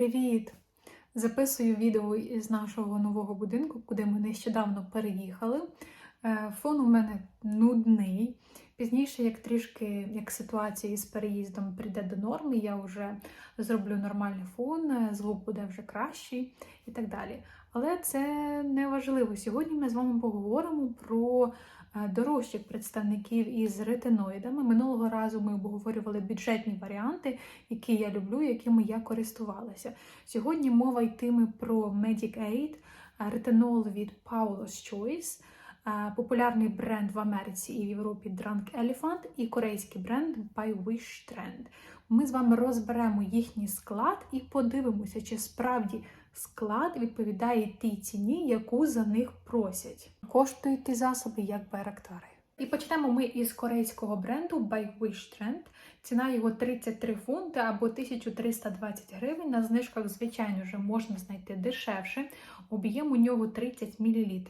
Привіт! Записую відео із нашого нового будинку, куди ми нещодавно переїхали. Е, Фон у мене нудний. Пізніше, як трішки як ситуація із переїздом прийде до норми, я вже зроблю нормальний фон, е, звук буде вже кращий і так далі. Але це не важливо. Сьогодні ми з вами поговоримо про дорожчих представників із ретиноїдами. Минулого разу ми обговорювали бюджетні варіанти, які я люблю, якими я користувалася. Сьогодні мова йтиме про Medic Aid, е, ретинол від Paula's Choice, е, популярний бренд в Америці і в Європі Drunk Elephant і корейський бренд By Wish Trend. Ми з вами розберемо їхній склад і подивимося, чи справді склад відповідає тій ціні, яку за них просять. Коштують ті засоби як байрактари. І почнемо ми із корейського бренду By Wish Trend. Ціна його 33 фунти або 1320 гривень. На знижках, звичайно, вже можна знайти дешевше. Об'єм у нього 30 мл,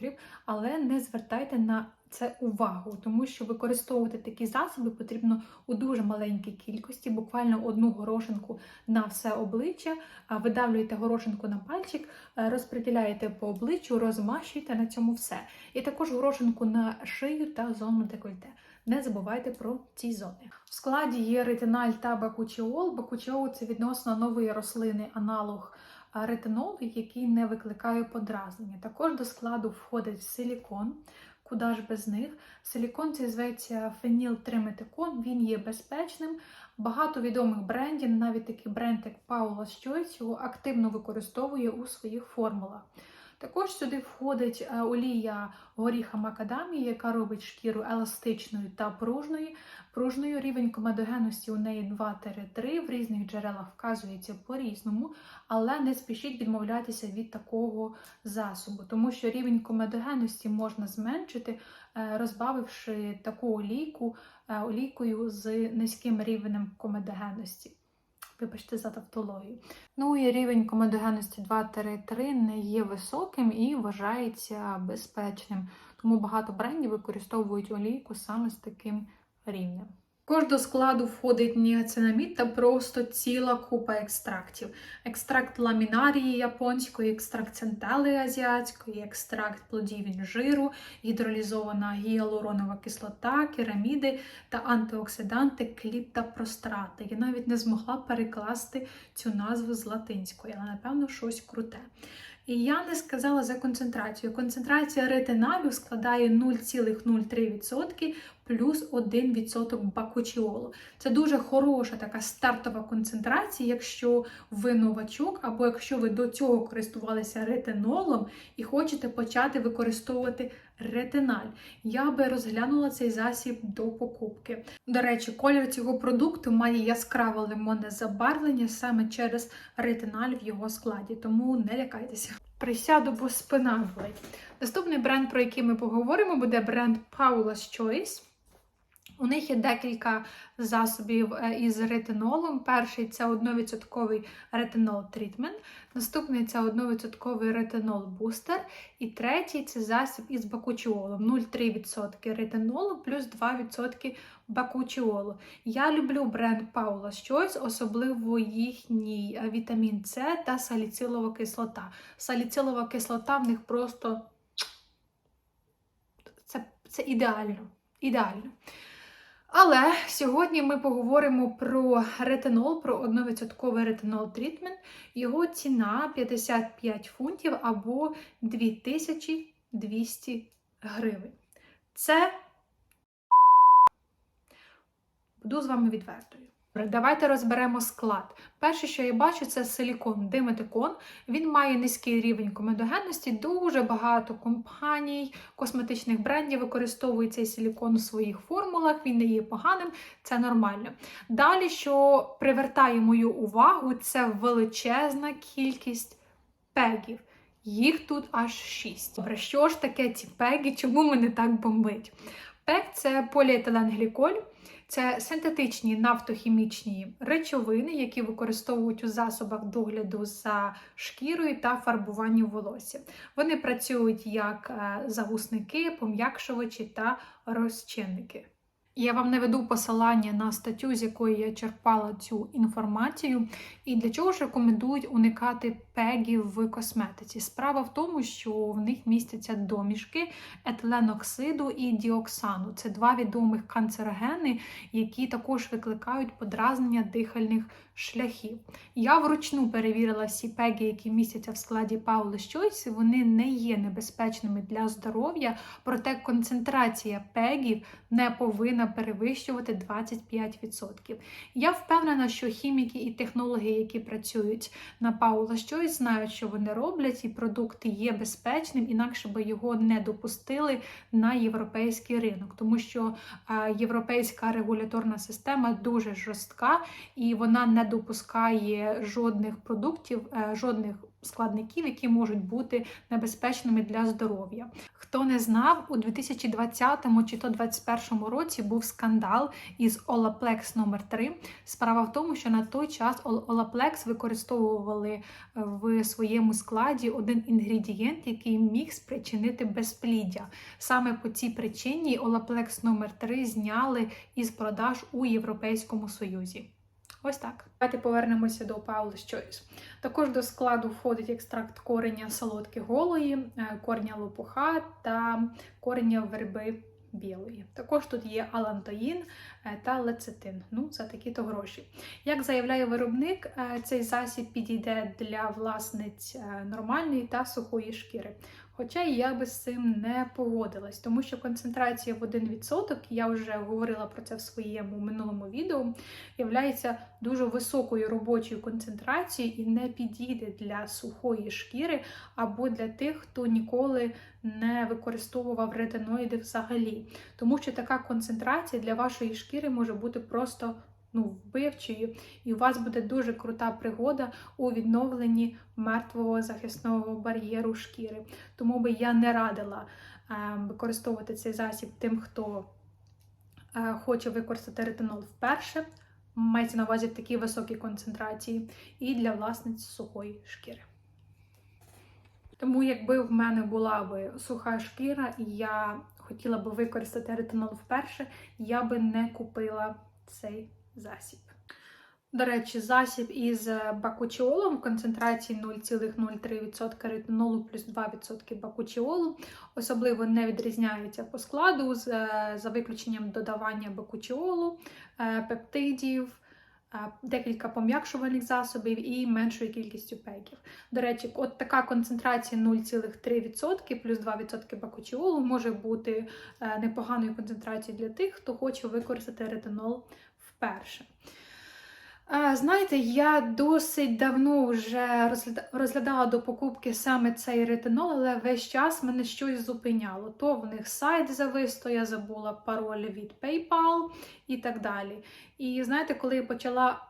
але не звертайте на це увагу, тому що використовувати такі засоби потрібно у дуже маленькій кількості, буквально одну горошинку на все обличчя. Видавлюєте горошинку на пальчик, е, розподіляєте по обличчю, розмащуєте на цьому все. І також горошинку на шию та зону декольте. Не забувайте про ці зони. В складі є ретиналь та бакучіол. Бакучіол це відносно новий рослинний аналог ретинолу, який не викликає подразнення. Також до складу входить силікон. Куди ж без них? Силікон це зветься фенілтриметикон, він є безпечним. Багато відомих брендів, навіть такий бренд, як Paula's Choice, його активно використовує у своїх формулах. Також сюди входить е, олія горіха макадамії, яка робить шкіру еластичною та пружною. Пружною рівень комедогенності у неї 2-3, в різних джерелах вказується по-різному, але не спішіть відмовлятися від такого засобу, тому що рівень комедогенності можна зменшити, е, розбавивши таку олійку е, олійкою з низьким рівнем комедогенності. Вибачте за тавтологію. Ну і рівень комедогенності 2-3 не є високим і вважається безпечним. Тому багато брендів використовують олійку саме з таким рівнем. Також до складу входить ніацинамід та просто ціла купа екстрактів. Екстракт ламінарії японської, екстракт центели азіатської, екстракт плодів інжиру, гідролізована гіалуронова кислота, кераміди та антиоксиданти, кліп прострати. Я навіть не змогла перекласти цю назву з латинської, але напевно щось круте. І я не сказала за концентрацію. Концентрація ретиналю складає 0,03% плюс 1% бакучіолу. Це дуже хороша така стартова концентрація, якщо ви новачок, або якщо ви до цього користувалися ретинолом і хочете почати використовувати ретиналь. Я би розглянула цей засіб до покупки. До речі, колір цього продукту має яскраве лимонне забарвлення саме через ретиналь в його складі, тому не лякайтеся. Присяду, бо спина болить. Наступний бренд, про який ми поговоримо, буде бренд Paula's Choice. У них є декілька засобів е, із ретинолом. Перший це 1% ретинол трітмент, наступний це 1% ретинол бустер, і третій це засіб із бакучіолом 0,3% ретинолу плюс 2% бакучіолу. Я люблю бренд Paula's Choice, особливо їхній е, вітамін С та саліцилова кислота. Саліцилова кислота в них просто це, це ідеально. ідеально. Але сьогодні ми поговоримо про ретинол, про 1% ретинол трітмент. Його ціна 55 фунтів або 2200 гривень. Це буду з вами відвертою. Давайте розберемо склад. Перше, що я бачу, це силікон диметикон. Він має низький рівень комедогенності. Дуже багато компаній, косметичних брендів використовують цей силікон у своїх формулах. Він не є поганим, це нормально. Далі, що привертає мою увагу, це величезна кількість пегів. Їх тут аж 6. Добре, що ж таке ці пеги? Чому мене так бомбить? Пег це поліетиленгліколь. Це синтетичні нафтохімічні речовини, які використовують у засобах догляду за шкірою та фарбуванню волосся. Вони працюють як загусники, пом'якшувачі та розчинники. Я вам наведу посилання на статтю, з якої я черпала цю інформацію, і для чого ж рекомендують уникати пегів в косметиці. Справа в тому, що в них містяться домішки етиленоксиду і діоксану. Це два відомих канцерогени, які також викликають подразнення дихальних шляхів. Я вручну перевірила всі пеги, які містяться в складі Paula's Choice, Вони не є небезпечними для здоров'я, проте концентрація пегів не повинна перевищувати 25%. Я впевнена, що хіміки і технологи, які працюють на Paula's Choice, знають, що вони роблять, і продукт є безпечним, інакше би його не допустили на європейський ринок, тому що е, європейська регуляторна система дуже жорстка і вона не допускає жодних продуктів, е, жодних складників, які можуть бути небезпечними для здоров'я. Хто не знав, у 2020 чи то 2021 році був скандал із Olaplex номер 3 Справа в тому, що на той час Olaplex використовували е, в своєму складі один інгредієнт, який міг спричинити безпліддя. Саме по цій причині Olaplex номер 3 зняли із продаж у Європейському Союзі. Ось так. Давайте повернемося до Paula's Choice. Також до складу входить екстракт кореня солодки голої, е, кореня лопуха та кореня верби білої. Також тут є алантоїн е, та лецитин. Ну, за такі-то гроші. Як заявляє виробник, е, цей засіб підійде для власниць нормальної та сухої шкіри. Хоча я би з цим не погодилась, тому що концентрація в 1%, я вже говорила про це в своєму минулому відео, є дуже високою робочою концентрацією і не підійде для сухої шкіри або для тих, хто ніколи не використовував ретиноїди взагалі. Тому що така концентрація для вашої шкіри може бути просто ну, вбивчою, і у вас буде дуже крута пригода у відновленні мертвого захисного бар'єру шкіри. Тому би я не радила е, використовувати цей засіб тим, хто е, хоче використати ретинол вперше. Мається на увазі такі високі концентрації, і для власниць сухої шкіри. Тому, якби в мене була би суха шкіра, і я хотіла би використати ретинол вперше, я би не купила цей засіб. До речі, засіб із бакучіолом в концентрації 0,03% ретинолу плюс 2% бакучіолу особливо не відрізняється по складу за виключенням додавання бакучіолу, е, пептидів, е, декілька пом'якшувальних засобів і меншою кількістю пеків. До речі, от така концентрація 0,3% плюс 2% бакучіолу може бути е, непоганою концентрацією для тих, хто хоче використати ретинол вперше. Знаєте, я досить давно вже розглядала до покупки саме цей ретинол, але весь час мене щось зупиняло. То в них сайт завис, то я забула пароль від PayPal і так далі. І знаєте, коли я почала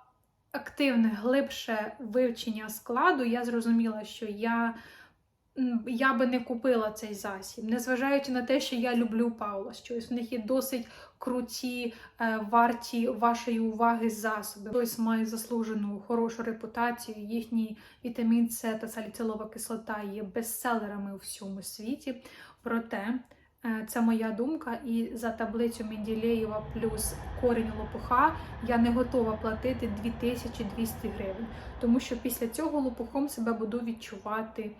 активне, глибше вивчення складу, я зрозуміла, що я я би не купила цей засіб, незважаючи на те, що я люблю Паула, щось в них є досить круті, е, варті вашої уваги засоби. Хтось має заслужену хорошу репутацію. Їхній вітамін С та саліцилова кислота є бестселерами у всьому світі. Проте е, це моя думка, і за таблицю Менділеєва плюс корінь лопуха я не готова платити 2200 гривень, тому що після цього лопухом себе буду відчувати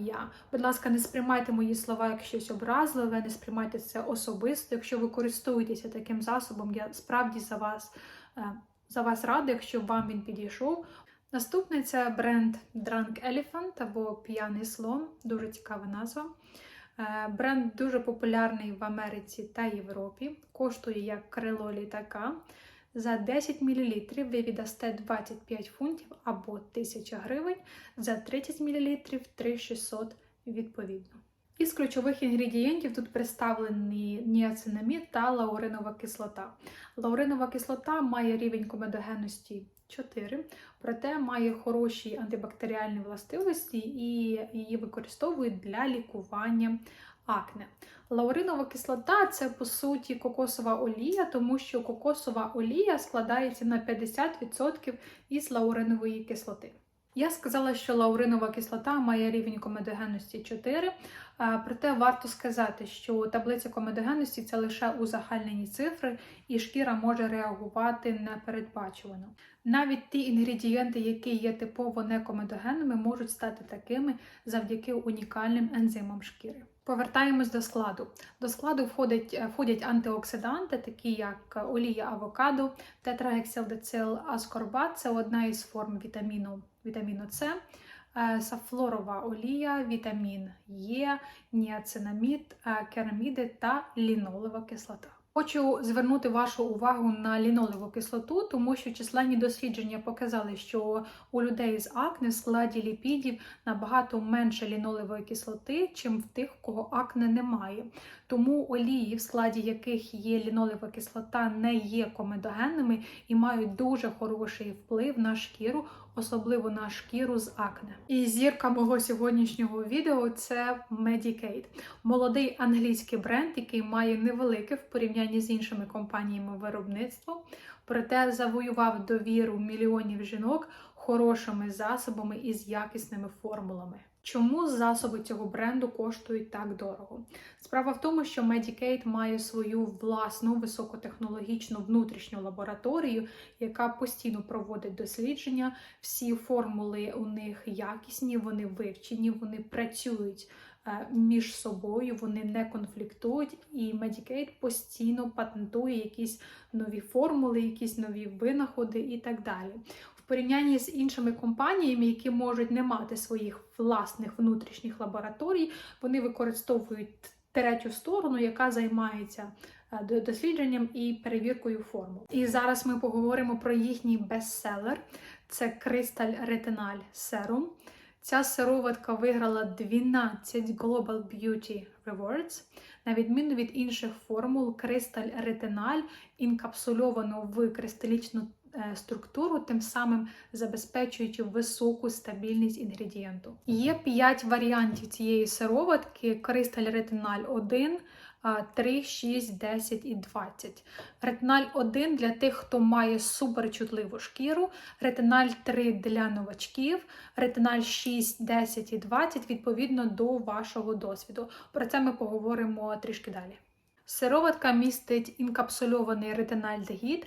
я. Будь ласка, не сприймайте мої слова як щось образливе, не сприймайте це особисто. Якщо ви користуєтеся таким засобом, я справді за вас е, за вас рада, якщо вам він підійшов. Наступний це бренд Drunk Elephant або П'яний слон, дуже цікава назва. Е, бренд дуже популярний в Америці та Європі. Коштує як крило літака. За 10 мл ви віддасте 25 фунтів або 1000 гривень, за 30 мл 3600 відповідно. Із ключових інгредієнтів тут представлені ніацинамід та лауринова кислота. Лауринова кислота має рівень комедогенності 4, проте має хороші антибактеріальні властивості і її використовують для лікування акне. Лауринова кислота це по суті кокосова олія, тому що кокосова олія складається на 50% із лауринової кислоти. Я сказала, що лауринова кислота має рівень комедогенності 4, проте варто сказати, що таблиця комедогенності це лише узагальнені цифри, і шкіра може реагувати непередбачувано. Навіть ті інгредієнти, які є типово некомедогенними, можуть стати такими завдяки унікальним ензимам шкіри. Повертаємось до складу. До складу входять, е, входять антиоксиданти, такі як олія авокадо, тетрагексилдецил аскорбат це одна із форм вітаміну, вітаміну С, е, сафлорова олія, вітамін Е, ніацинамід, е, кераміди та лінолева кислота. Хочу звернути вашу увагу на лінолеву кислоту, тому що численні дослідження показали, що у людей з акне в складі ліпідів набагато менше лінолевої кислоти, чим в тих, у кого акне немає. Тому олії, в складі яких є лінолева кислота, не є комедогенними і мають дуже хороший вплив на шкіру, особливо на шкіру з акне. І зірка мого сьогоднішнього відео це Medicaid. молодий англійський бренд, який має невелике в порівнянні з іншими компаніями виробництво, проте завоював довіру мільйонів жінок хорошими засобами і з якісними формулами. Чому засоби цього бренду коштують так дорого? Справа в тому, що Medicaid має свою власну високотехнологічну внутрішню лабораторію, яка постійно проводить дослідження. Всі формули у них якісні, вони вивчені, вони працюють е, між собою, вони не конфліктують, і Medicaid постійно патентує якісь нові формули, якісь нові винаходи і так далі. Порівнянні з іншими компаніями, які можуть не мати своїх власних внутрішніх лабораторій, вони використовують третю сторону, яка займається е, дослідженням і перевіркою формул. І зараз ми поговоримо про їхній бестселер. Це Crystal Retinal Serum. Ця сироватка виграла 12 Global Beauty Rewards. На відміну від інших формул, Crystal Retinal інкапсульовано в кристалічну структуру, тим самим забезпечуючи високу стабільність інгредієнту. Є 5 варіантів цієї сироватки: Crystal Retinal 1. 3, 6, 10 і 20. Ретиналь 1 для тих, хто має суперчутливу шкіру, ретиналь 3 для новачків, ретиналь 6, 10 і 20 відповідно до вашого досвіду. Про це ми поговоримо трішки далі. Сироватка містить інкапсульований ретинальдегід,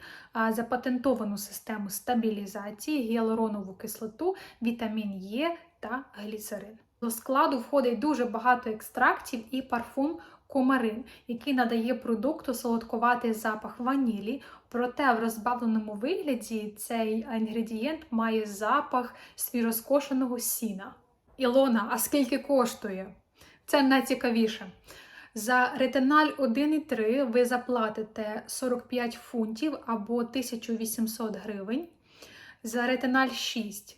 запатентовану систему стабілізації, гіалуронову кислоту, вітамін Е та гліцерин. До складу входить дуже багато екстрактів і парфум кумарин, який надає продукту солодкуватий запах ванілі, проте в розбавленому вигляді цей інгредієнт має запах свіжоскошеного сіна. Ілона, а скільки коштує? Це найцікавіше. За ретиналь 1,3 ви заплатите 45 фунтів або 1800 гривень. За ретиналь 6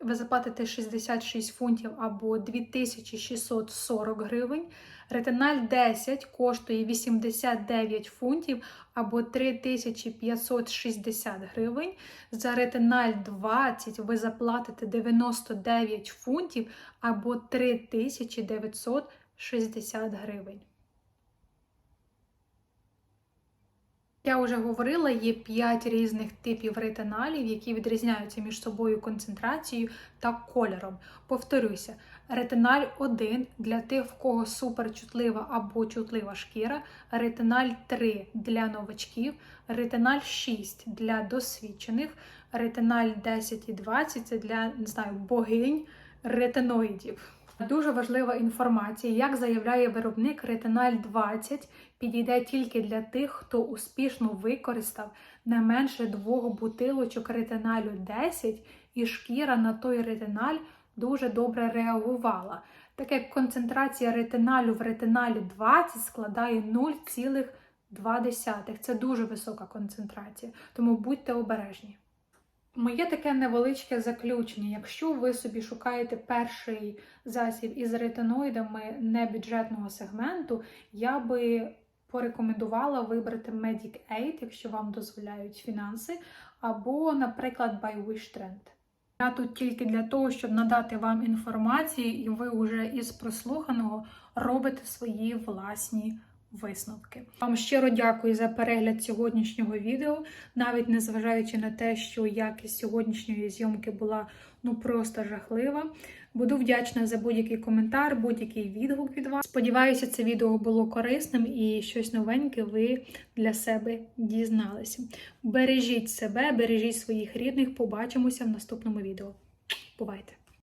ви заплатите 66 фунтів або 2640 гривень. Ретиналь 10 коштує 89 фунтів або 3560 гривень. За ретиналь 20 ви заплатите 99 фунтів або 3960 гривень. Я вже говорила, є 5 різних типів ретиналів, які відрізняються між собою концентрацією та кольором. Повторюся, ретиналь 1 для тих, в кого суперчутлива або чутлива шкіра, ретиналь 3 для новачків, ретиналь 6 для досвідчених, ретиналь 10 і 20 це для не знаю, богинь ретиноїдів. Дуже важлива інформація, як заявляє виробник, ретиналь 20 підійде тільки для тих, хто успішно використав не менше двох бутилочок ретиналю 10, і шкіра на той ретиналь дуже добре реагувала. Так як концентрація ретиналю в ретиналі 20 складає 0,2. Це дуже висока концентрація, тому будьте обережні. Моє таке невеличке заключення. Якщо ви собі шукаєте перший засіб із ретиноїдами небюджетного сегменту, я би порекомендувала вибрати Medic Aid, якщо вам дозволяють фінанси, або, наприклад, By Wish Trend. Я тут тільки для того, щоб надати вам інформацію, і ви вже із прослуханого робите свої власні висновки. Вам щиро дякую за перегляд сьогоднішнього відео, навіть незважаючи на те, що якість сьогоднішньої зйомки була ну просто жахлива. Буду вдячна за будь-який коментар, будь-який відгук від вас. Сподіваюся, це відео було корисним і щось новеньке ви для себе дізналися. Бережіть себе, бережіть своїх рідних. Побачимося в наступному відео. Бувайте!